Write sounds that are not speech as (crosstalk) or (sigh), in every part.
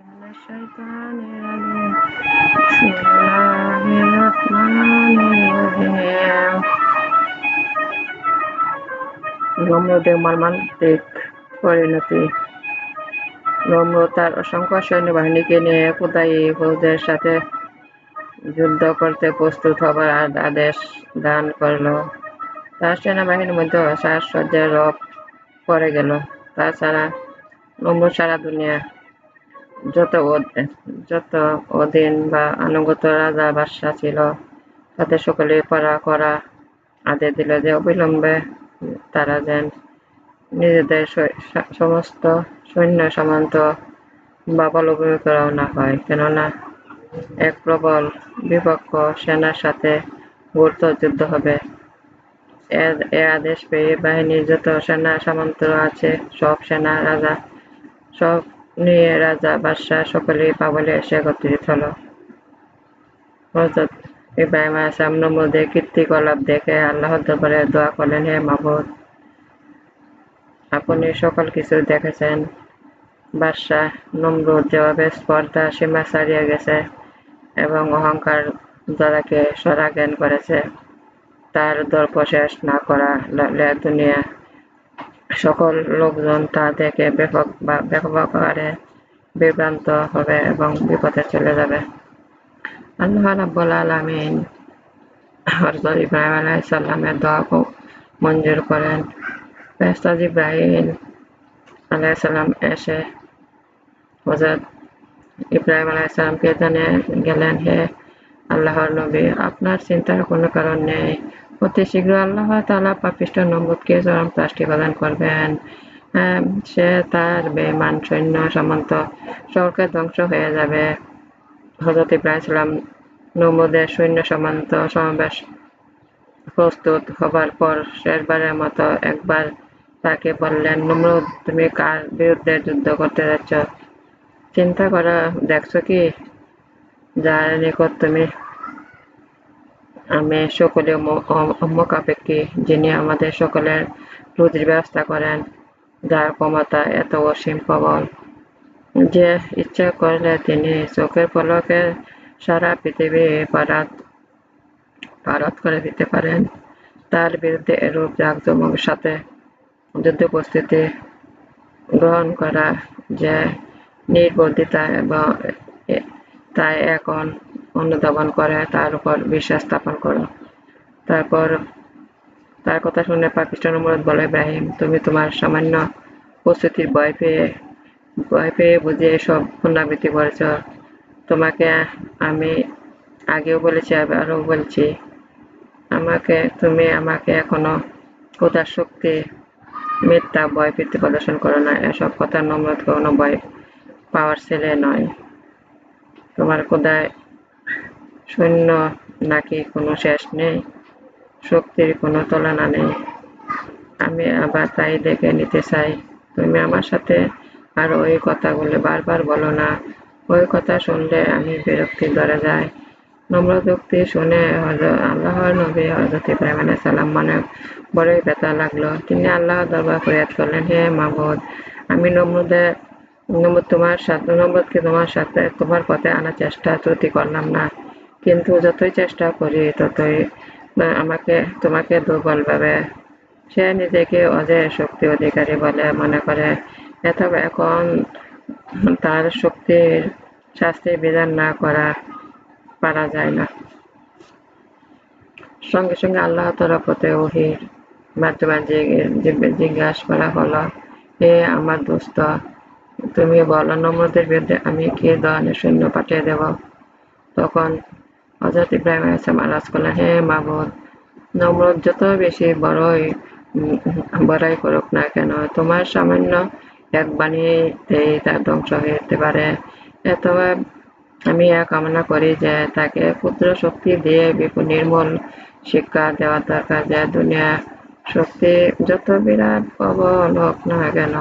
من الشيطان الرجيم بسم الله الرحمن الرحيم নমরুদের মর্মান্তিক পরিণতি নমরুদ তার অসংখ্য সৈন্যবাহিনীকে নিয়ে খুদাই ফৌজের সাথে যুদ্ধ করতে প্রস্তুত হবার আদেশ দান করল তার সেনাবাহিনীর মধ্যে সাজসজ্জার রব পড়ে গেল তাছাড়া নমরুদ সারা দুনিয়া যত যত অধীন বা আনুগত রাজা বাদশাহ ছিল তাদের সকলে পড়া করা আদেশ দিল যে অবিলম্বে তারা যেন নিজেদের সমস্ত সৈন্য সামন্ত বা বলভূমিকে রওনা হয়। কেননা এক প্রবল বিপক্ষ সেনার সাথে গুরুত্ব যুদ্ধ হবে। এ আদেশ পেয়ে বাহিনীর যত সেনা সামন্ত আছে, সব সেনা, রাজা, সব নিয়ে রাজা, বাদশাহ সকলে পাবলে এসে একত্রিত হল। হজরত ইব্রাহিম আসাম নমরুদের কীর্তিকলাপ দেখে আল্লাহ দরবারে দোয়া করলেন, হে মাহবুদ আপনি সকল কিছু দেখেছেন। বাদশাহ নমরুদ যেভাবে স্পর্ধা সীমা ছাড়িয়ে গেছে এবং অহংকার দ্বারাকে সরাজ্ঞান করেছে, তার দর্প শেষ না করা দুনিয়া সকল লোকজন তা দেখে ব্যাপক ব্যাপকভাবে বিভ্রান্ত হবে এবং বিপদে চলে যাবে। আল্লাহ রাব্বুল আলামিন হযরত ইব্রাহিম আলাইহিস সালামের দোয়া মঞ্জুর করেন। ফেরেশতা জিব্রাইল আলাইহিস এসে হযরত ইব্রাহিম আলাইহিস সালামকে জানিয়ে গেলেন, হে আল্লাহর নবী, আপনার চিন্তার কোনো কারণ নেই। অতি শীঘ্র আল্লাহ তালা পাপিষ্ট নমরুদকে চরম প্লাষ্টি প্রদান করবেন। সে তার বেমান সৈন্য সামন্ত সকলকে ধ্বংস হয়ে যাবে। হজরত ইব্রাহিম সালাম নমরুদের সৈন্য সামন্ত সমাবেশ প্রস্তুত হবার পর শেষবারের মতো একবার তাকে বললেন, নমরুদ, তুমি কার বিরুদ্ধে যুদ্ধ করতে যাচ্ছ? চিন্তা করা, দেখছ কি? যার নিকট তুমি আমি সকলে মোকাপেক্ষী যিনি আমাদের সকলের রুজির ব্যবস্থা করেন, যার ক্ষমতা এত অসীম প্রবল। যে ইচ্ছা করলে তিনি চোখের পলকে সারা পৃথিবী পারাত পারত করে দিতে পারেন। তার বিরুদ্ধে এরূপ জাকজমকের সাথে যুদ্ধ উপস্থিতি গ্রহণ করা যে নির্বন্ধিতা এবং তাই এখন অনুধাবন করে, তার উপর বিশ্বাস স্থাপন করো। তারপর তার কথা শুনে পাকিস্তান অনুরোধ বলে, ইব্রাহিম, তুমি তোমার সামান্য উপস্থিতির ভয় পেয়ে ভয় পেয়ে বুঝে এসব পুনরাবৃত্তি করেছ। তোমাকে আমি আগেও বলেছি আরও বলছি, আমাকে, তুমি আমাকে এখনও কোথার শক্তি, মিথ্যা ভয় পেতে প্রদর্শন করো না। এসব কথার নম্রত কোনো ভয় পাওয়ার ছেলে নয়। তোমার কোদায় শূন্য, নাকি কোনো শেষ নেই? শক্তির কোনো তুলনা নেই। আমি আবার তাই দেখে নিতে চাই। তুমি আমার সাথে আর ওই কথাগুলো বারবার বলো না। ওই কথা শুনলে আমি বিরক্তি ধরে যাই। নম্রদুক্তি শুনে আল্লাহর নবী হজরত ইব্রাহিম সালাম মানে বড়ই ব্যথা লাগল। তিনি আল্লাহ দরবার ফরিয়াদ করলেন, হে মাহবুদ আমি নমরুদের নমরুদ তোমার সাথে নমরুদকে তোমার সাথে তোমার পথে আনার চেষ্টা ত্রুটি করলাম না। কিন্তু যতই চেষ্টা করি, ততই আমাকে, তোমাকে দুর্বল ভাবে সে নিজেকে অজেয় শক্তি অধিকারী বলে মনে করে। অথবা এখন তার শক্তির শাস্তির বিধান না করা পারা যায় না। সঙ্গে সঙ্গে আল্লাহ তরফতে ওহির মাধ্যমে জিজ্ঞাসা করা হলো, হে আমার দোস্ত, তুমি বলো নম্রদের বিরুদ্ধে আমি কি ধরনের সৈন্য পাঠিয়ে দেব? তখন হজরত ইব্রাহিম আসলাম আলাজ করলেন হে মাহবুদ নম্রদ যত বেশি বড়ই বড়াই করুক না কেন, তোমার সামান্য এক বাণীতেই তার ধ্বংস হয়ে যেতে পারে। অথবা আমি কামনা করি যে তাকে ক্ষুদ্র শক্তি দিয়ে বিপুল নির্মূল শিক্ষা দেওয়া দরকার, যে দুনিয়া শক্তি যত বিরাট প্রবল হোক না কেন,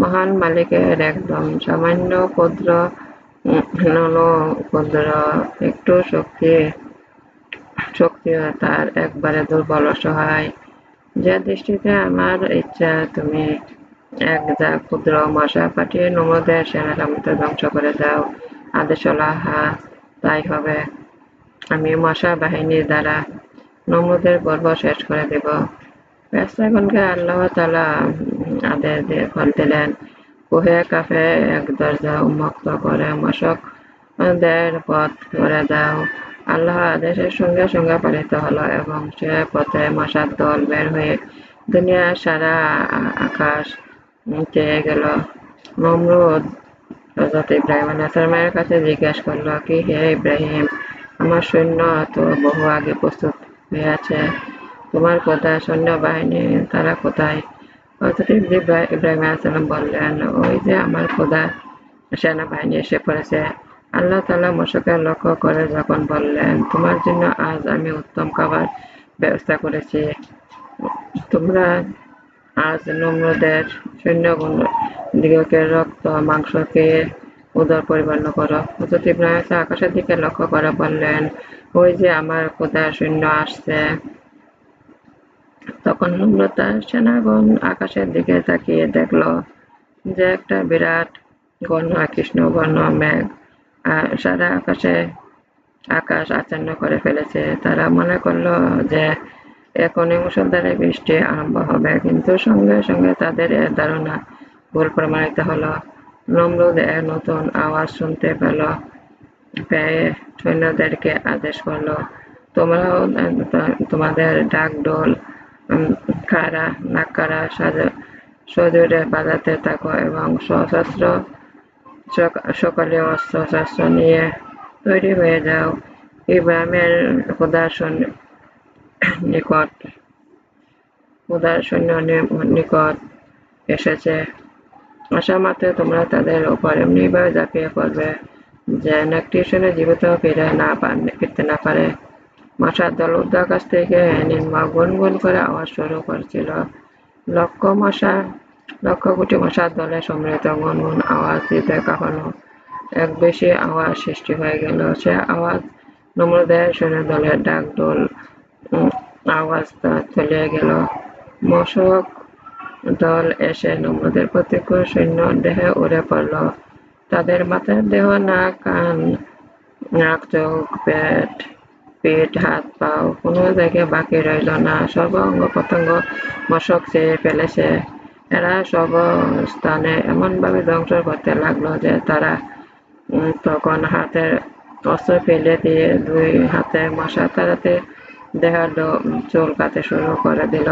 মহান মালিকের একদম সামান্য ক্ষুদ্র ক্ষুদ্র একটু শক্তি শক্তি তার একবারে দুর্বল অসহায়। যে দৃষ্টিতে আমার ইচ্ছা, তুমি এক যা ক্ষুদ্র মশা পাঠিয়ে নমদের সেনারা ধ্বংস করে দাও। আদেশ হা তাই হবে। আমি মশা বাহিনীর দ্বারা নমদের গর্ব শেষ করে দেব। ফেরেশতাগণকে আল্লাহ তাআলা আদেশ দিয়ে ফল দিলেন। কুহে, কাফে, এক দরজা উন্মুক্ত করে মশক মশকদের পথ করে দাও। আল্লাহ আদেশের সঙ্গে সঙ্গে পালিত হলো এবং সে পথে মশার দল বের হয়ে দুনিয়া সারা আকাশ চেয়ে গেল। নমরুদ হজরত ইব্রাহিম আলাইসালামের কাছে জিজ্ঞেস করল, কি হে ইব্রাহিম, আমার সৈন্য তো বহু আগে প্রস্তুত হয়ে আছে। তোমার কোথায় সৈন্যবাহিনী, তারা কোথায়? হজরত ইব্রাহিম আলাইসালাম বললেন, ওই যে আমার খোদা সেনাবাহিনী এসে পড়েছে। আল্লাহ তালা মশকের লক্ষ্য করে যখন বললেন, তোমার জন্য আজ আমি উত্তম খাবার ব্যবস্থা করেছি। তোমরা আজ নম্রদের সৈন্যগুণ দিগকে রক্ত মাংসকে উদর পরিপন্ন করো। হজরত ইব্রাহিম আকাশের দিকে লক্ষ্য করে বললেন, ওই যে আমার খোদার সৈন্য আসছে। তখন নম্রতা সেনাগণ আকাশের দিকে তাকিয়ে দেখল যে একটা বিরাট ঘন কৃষ্ণ বর্ণ মেঘ সারা আকাশে আকাশ আচ্ছন্ন করে ফেলেছে। তারা মনে করল যে এখনই মুসলধারে বৃষ্টি আরম্ভ হবে, কিন্তু সঙ্গে সঙ্গে তাদের এ ধারণা ভুল প্রমাণিত হলো। নমরুদ এর নতুন আওয়াজ শুনতে পেল, পেয়ে সৈন্যদেরকে আদেশ করল, তোমরাও, তোমাদের ডাক ডোল কারা নাকারা সজোরে বাজাতে থাকো এবং সশস্ত্র সকালে অস্ত্র শস্ত্র নিয়ে তৈরি হয়ে যাও। ইব্রাহিমের খোদার নিকট খোদার নিকট এসেছে। আসা মাত্র তোমরা তাদের ওপর এমনিভাবে ঝাঁপিয়ে পড়বে যে একটি শুনে জীবিত ফিরে না ফিরতে না পারে। মশার দল কাছ থেকে নিম্ন গুনগুন করে আওয়াজ শুরু করছিল। লক্ষ মশা লক্ষ কোটি মশার দলে সম্মিলিত গুনগুন আওয়াজ দিতে কাঁপানো এক বেশি আওয়াজ সৃষ্টি হয়ে গেল। সে আওয়াজ নম্রদের সৈন্য দলের ডাক দোল আওয়াজ চলিয়ে গেল। মশক দল এসে নম্রদের প্রত্যেক সৈন্য দেহে উড়ে পড়ল। তাদের মাথার দেহ না কান, নাক, চোখ, পেট পেট, হাত, পাও, কোনো জায়গায় বাকি রইল না। সর্ব অঙ্গ প্রত্যঙ্গ মশক, চেয়ে ফেলেছে এরা সব স্থানে এমনভাবে ধ্বংস করতে লাগল যে তারা তখন হাতের অস্ত্র ফেলে দিয়ে দুই হাতে মশা তাড়াতে দেহালো চুলকাতে শুরু করে দিল।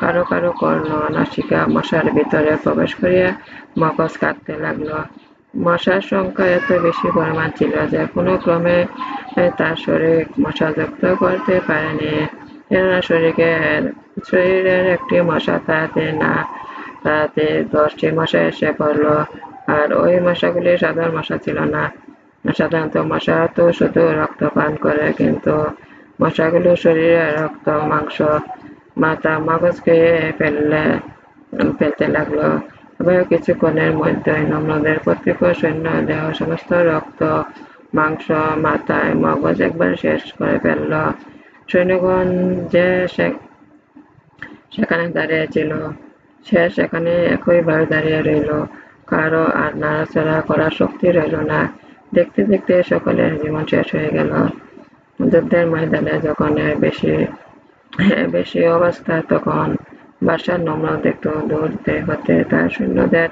কারও কারও কর্ণ নাসিকা মশার ভিতরে প্রবেশ করিয়া মগজ কাটতে লাগল। মশার সংখ্যা এত বেশি পরিমাণ ছিল যে কোনো ক্রমে তার শরীর মশাযুক্ত করতে পারেনি। কেননা শরীরের শরীরের একটি মশা তাতে না, তাতে দশটি মশা এসে পড়ল। আর ওই মশাগুলি সাধারণ মশা ছিল না। সাধারণত মশা তো শুধু রক্ত পান করে, কিন্তু মশাগুলো শরীরে রক্ত, মাংস, মাথা, মগজ খেয়ে ফেললে, ফেলতে লাগল। এবার কিছুক্ষণের মধ্যে নম্রদের প্রত্যেক সৈন্য, দেহ, সমস্ত রক্ত, মাংস, মাথায় মগজ একবার শেষ করে ফেলল। সৈন্যগণ যে সেখানে দাঁড়িয়েছিল সে সেখানে একইভাবে দাঁড়িয়ে রইল। কারও আর নাড়াচাড়া করার শক্তি রইল না। দেখতে দেখতে সকলের জীবন শেষ হয়ে গেল। যুদ্ধের ময়দানে যখন বেশি বেশি অবস্থা, তখন বাসার নম্র দেখতো দৌড়তে হতে তার সৈন্যদের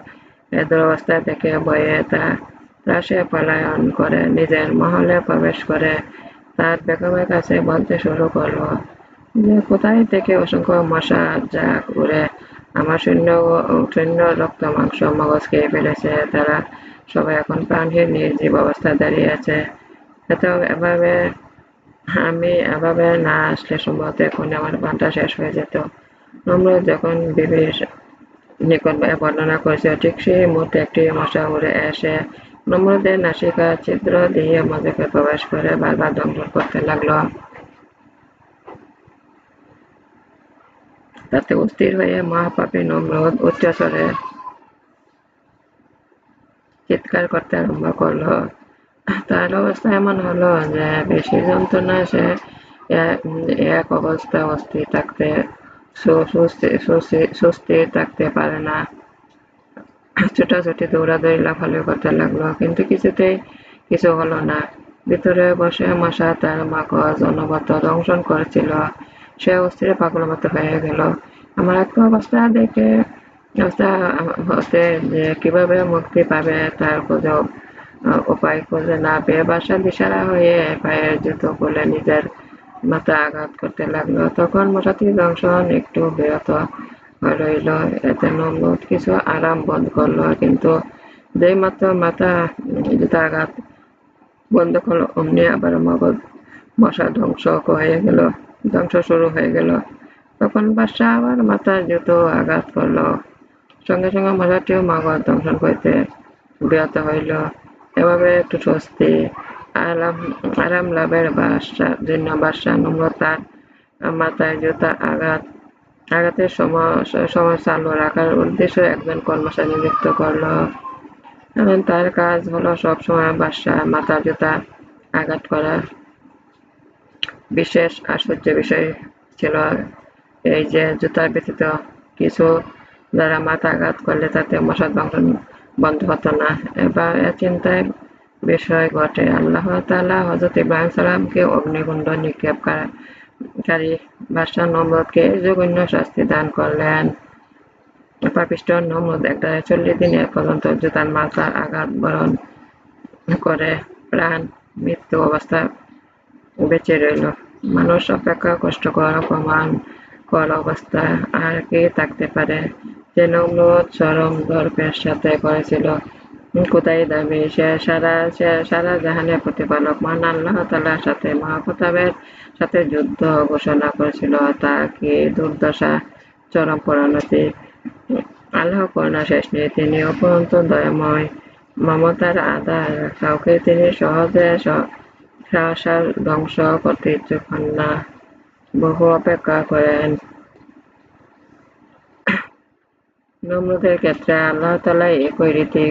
দুরবস্থা থেকে বয়ে তা রাশে পলায়ন করে, নিজের মহলে প্রবেশ করে। তার বেগমের কাছে বলতে শুরু করল, যে কোথায় থেকে অসংখ্য মশা যা উড়ে, আমার সৈন্য সৈন্য রক্ত, মাংস, মগজ খেয়ে ফেলেছে। তারা সবাই এখন প্রাণহীন, নির্জীব অবস্থায় দাঁড়িয়ে আছে। এতে এভাবে, আমি এভাবে না আসলে সম্ভবত এখন আমার প্রাণটা শেষ হয়ে যেত। আমরা যখন বিবির নিকট বর্ণনা করেছে ঠিক সেই মুহূর্তে একটি মশা উড়ে এসে নম্রদের নাসিকা ছিদ্র দিয়ে মজাকে প্রবেশ করে বারবার দংশন করতে লাগল। তাতে অস্থির হয়ে মহাপাপী নম্রদ উচ্চস্বরে চিৎকার করতে আরম্ভ করল। তার অবস্থা এমন হলো যে, বেশি যন্ত্রণা সে এক অবস্থা অস্থির থাকতে সুস্থির থাকতে পারে না। ছোটাছুটি দৌড়াদৌড়ি লাফালাফি করতে লাগল, কিন্তু কিছুতেই কিছু হলো না। ভিতরে বসে মশা তার মাকজ অনবত দংশন করেছিল। সে অস্থির পাগল মতো হয়ে গেল। আমার একটা অবস্থা দেখে অবস্থা, হতে যে কীভাবে মুক্তি পাবে তার খোঁজে, উপায় খুঁজে না পেয়ে বাসা দিশারা হয়ে পায়ের জুতো খুলে নিজের মাথা আঘাত করতে লাগল। তখন মোটামুটি দংশন একটু বিরত রইল। এতে নমরুদ কিছু আরাম বোধ করল, কিন্তু যেই মাত্র মাথা জুতা আঘাত বন্ধ করল, অমনি আবার মগজ মশা ধ্বংস হয়ে গেল, ধ্বংস শুরু হয়ে গেল। তখন বাদশাহ আবার মাথার জুতো আঘাত করল। সঙ্গে সঙ্গে মশাটিও মগজ ধ্বংসন করতে বিরত হইল। এভাবে একটু স্বস্তি আরাম আরাম লাভের বাসার জন্য বাদশাহ নম্রতার মাথায় জুতা আঘাত আঘাতের সময় চালু রাখার উদ্দেশ্যে একজন কর্মচারী নিযুক্ত করল। এবং তার কাজ হলো সবসময় বাসা মাথা জুতা আঘাত করা। বিশেষ আশ্চর্য বিষয় ছিল এই যে জুতার ব্যতীত কিছু যারা মাথা আঘাত করলে তাতে মশা দংশন বন্ধ হতো না। এবার চিন্তায় বিষয় ঘটে। আল্লাহ তালা হজরত ইব্রাহিম সালামকে অগ্নিকুণ্ড নিক্ষেপকারী বাদশাহ নম্রদকে জঘন্য শাস্তি দান করলেন। পাপিষ্ট নম্রদ একটা চল্লিশ দিনের পর্যন্ত জুতার মাথার আঘাত বরণ করে। প্রাণ, মৃত্যু অবস্থা বেঁচে রইল। মানুষ অপেক্ষা কষ্টকর অপমান কর অবস্থা আর কি থাকতে পারে। যে নম্রদ চরম দর্পের সাথে করেছিল কোথায় দাবি? সারা সারা জাহানের প্রতিপালক মান আল্লাহ তালার সাথে মহাপ্রতাপের সাথে যুদ্ধ ঘোষণা করেছিল তা কি দুর্দশা, চরম পরিণতি আল্লাহ করুণা শেষ নেই। তিনি অপরন্ত দয়াময়। মমতার আধার কাউকে তিনি সহজে সাহসার ধ্বংস করতে ইচ্ছুক হন না। বহু অপেক্ষা করেন। (clears throat) নম্রদের ক্ষেত্রে আল্লাহ তালা একই রীতি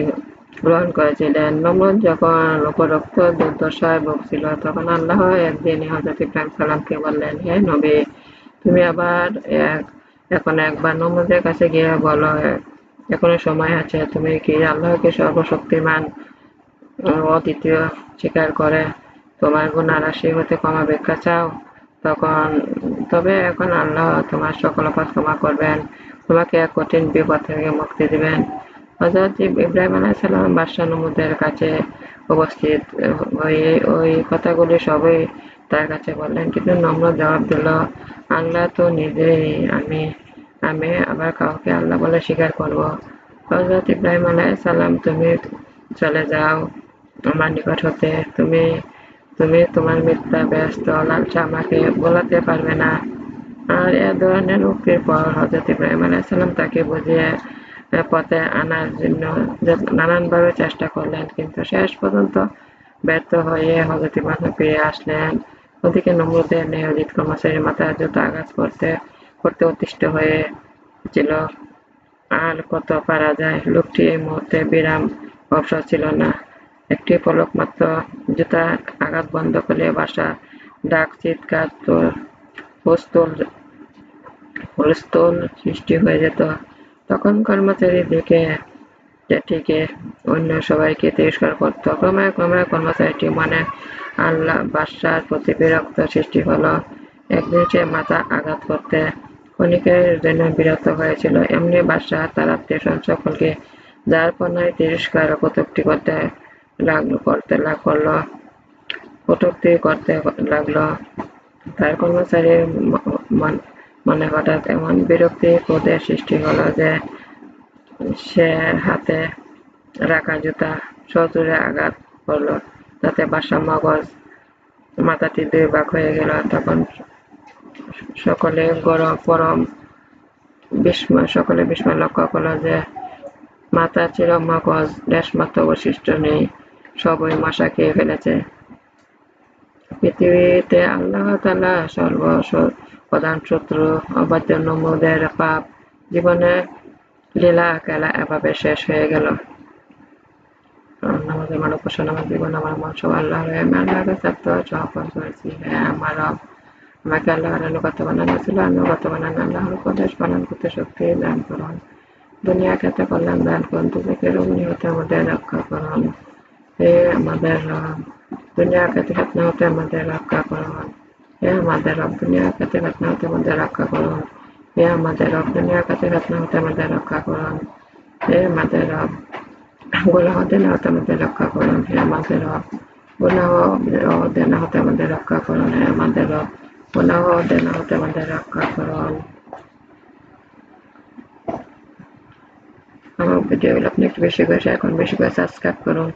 গ্রহণ করেছিলেন। নমরুদ যখন উপরোক্ত দুর্দশায় ভুগছিল, তখন আল্লাহ একদিন হজরত ইব্রাহিম সালামকে বললেন, হে নবী, তুমি আবার এক, এখন একবার নমরুদের কাছে গিয়ে বলো, এখনও সময় আছে, তুমি কি আল্লাহকে সর্বশক্তিমান অদ্বিতীয় স্বীকার করে তোমার গুণা রাশি হতে ক্ষমা ভিক্ষা চাও? তখন, তবে এখন আল্লাহ তোমার সকল পথ ক্ষমা করবেন, তোমাকে এক কঠিন বিপদ থেকে মুক্তি দিবেন। হজরত ইব্রাহিম আলাইসাল্লাম বাদশাহ নমুদের কাছে উপস্থিত হয়ে ওই কথাগুলি সবই তার কাছে বললেন। কিন্তু নম্র জবাব দিল, আল্লাহ তো নিজেই আমি আমি আবার কাউকে আল্লাহ বলে স্বীকার করব। হজরত ইব্রাহিম আলাইসাল্লাম তুমি চলে যাও, আমার নিকট হতে। তুমি তুমি তোমার মিথ্যা, ব্যস্ত লালসা আমাকে বলাতে পারবে না। আর এ ধরনের উক্তির পর হজরত ইব্রাহিম আলাইসাল্লাম তাকে বুঝিয়ে পথে আনার জন্য নানানভাবে চেষ্টা করলেন, কিন্তু শেষ পর্যন্ত ব্যর্থ হয়ে হজরত ইব্রাহিম ফিরে আসলেন। ওদিকে নমরুদের নিয়োজিত কর্মচারী মাথায় জুতো আঘাত করতে করতে অতিষ্ঠ হয়ে ছিল। আর কত পারা যায়, লোকটি এই মুহূর্তে বিরাম অবসর ছিল না। একটি পলক মাত্র জুতা আঘাত বন্ধ করলে বাসা, ডাক, চিৎকার, তোর সৃষ্টি হয়ে যেত। তখন কর্মচারী দেখে যেটিকে অন্য সবাইকে তিরস্কার করত। ক্রমে ক্রমে কর্মচারীটি মনে আল্লাহ বাদশার প্রতি বিরক্ত সৃষ্টি হলো। একদিন সে মাথা আঘাত করতে ক্ষণিকের জন্য বিরক্ত হয়েছিল। এমনি বাদশাহ তার আত্মীয় সকলকে যার পণ্যায় তিরস্কার কটুক্তি করতে লাগল করতে লাগ করল, কটুক্তি করতে লাগল। তার কর্মচারীর মনে হঠাৎ এমন বিরক্তি ক্রোধের সৃষ্টি হলো যে সে হাতে রাখা জুতা সজোরে আঘাত করল, তাতে বাসা মগজ মাথাটি দুই ভাগ হয়ে গেল। তখন সকলে গরম, পরম বিস্ময় সকলে বিস্ময় লক্ষ্য করল যে মাথা চির মগজ দেশমাত্র অবশিষ্ট নেই, সবই মশা খেয়ে ফেলেছে। পৃথিবীতে আল্লাহ তালা সর্ব প্রধান শত্রু অবাধ্য নমুদের পাপ, জীবনে লীলা, খেলা এভাবে শেষ হয়ে গেল। নামাজের মানে উপাসনা আমার জীবন আমার মন সব আল্লাহ আল্লাহর কাছে আত্মসমর্পণ করেছি হ্যাঁ আমার আমাকে আল্লাহর আনুগত বানানো ছিল। আনুগত বানানো আল্লাহর উপদেশ, পালন করতে শক্তি, দান করুন। দুনিয়াকে এত কল্যাণ দান করুন দুজকের অগ্নি হতে আমাদের রক্ষা করুন। হে আমাদের রব, দুনিয়াকে ফেতনা হতে আমাদের রক্ষা করুন। হে আমাদের রব দুনিয়াকে ফেতনা হতে আমাদের রক্ষা করুন। হে আমাদের রব দুনিয়াকে ফেতনা হতে আমাদের রক্ষা করুন। হে আমাদের রব গুনাহ দেনা হতে আমাদের রক্ষা করুন। হে আমাদের রব গুনাহ দেনা হতে আমাদের রক্ষা করুন। হে আমাদের রব গুনাহ দেনা হতে আমাদের রক্ষা করুন। আমার ভিডিওগুলো আপনি একটু বেশি করে করুন, বেশি করে সাবস্ক্রাইব করুন।